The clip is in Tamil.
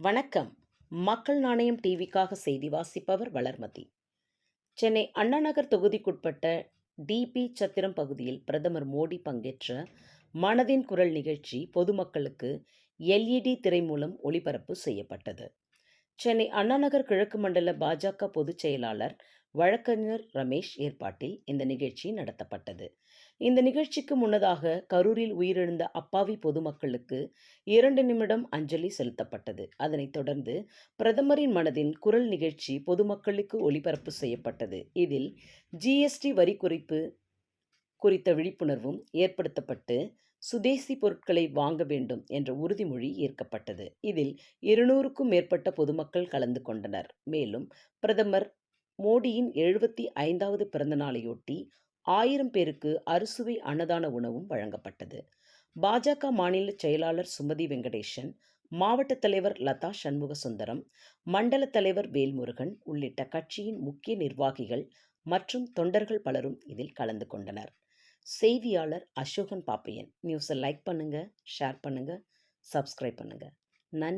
வணக்கம். மக்கள் நாணயம் டிவிக்காக செய்தி வாசிப்பவர் வளர்மதி. சென்னை அண்ணாநகர் தொகுதிக்குட்பட்ட டிபி சத்திரம் பகுதியில் பிரதமர் மோடி பங்கேற்ற மனதின் குரல் நிகழ்ச்சி பொதுமக்களுக்கு எல்இடி திரை மூலம் ஒளிபரப்பு செய்யப்பட்டது. சென்னை அண்ணாநகர் கிழக்கு மண்டல பாஜக பொதுச் செயலாளர் வழக்கறிஞர் ரமேஷ் ஏற்பாட்டில் இந்த நிகழ்ச்சி நடத்தப்பட்டது. இந்த நிகழ்ச்சிக்கு முன்னதாக கரூரில் உயிரிழந்த அப்பாவி பொதுமக்களுக்கு இரண்டு நிமிடம் அஞ்சலி செலுத்தப்பட்டது. அதனைத் தொடர்ந்து பிரதமரின் மனதின் குரல் நிகழ்ச்சி பொதுமக்களுக்கு ஒளிபரப்பு செய்யப்பட்டது. இதில் ஜிஎஸ்டி வரி குறைப்பு குறித்த விழிப்புணர்வும் ஏற்படுத்தப்பட்டு சுதேசி பொருட்களை வாங்க வேண்டும் என்ற உறுதிமொழி ஏற்கப்பட்டது. இதில் இருநூறுக்கும் மேற்பட்ட பொதுமக்கள் கலந்து கொண்டனர். மேலும் பிரதமர் மோடியின் எழுபத்தி ஐந்தாவது பிறந்தநாளையொட்டி ஆயிரம் பேருக்கு அறுசுவை அன்னதான உணவும் வழங்கப்பட்டது. பாஜக மாநில செயலாளர் சுமதி வெங்கடேசன் மாவட்ட தலைவர் லதா சண்முக சுந்தரம் மண்டல தலைவர் வேல்முருகன் உள்ளிட்ட கட்சியின் முக்கிய நிர்வாகிகள் மற்றும் தொண்டர்கள் பலரும் இதில் கலந்து கொண்டனர். செய்தியாளர் அசோகன் பாப்பையன். நியூஸை லைக் பண்ணுங்க ஷேர் பண்ணுங்க சப்ஸ்கிரைப் பண்ணுங்க. நன்றி.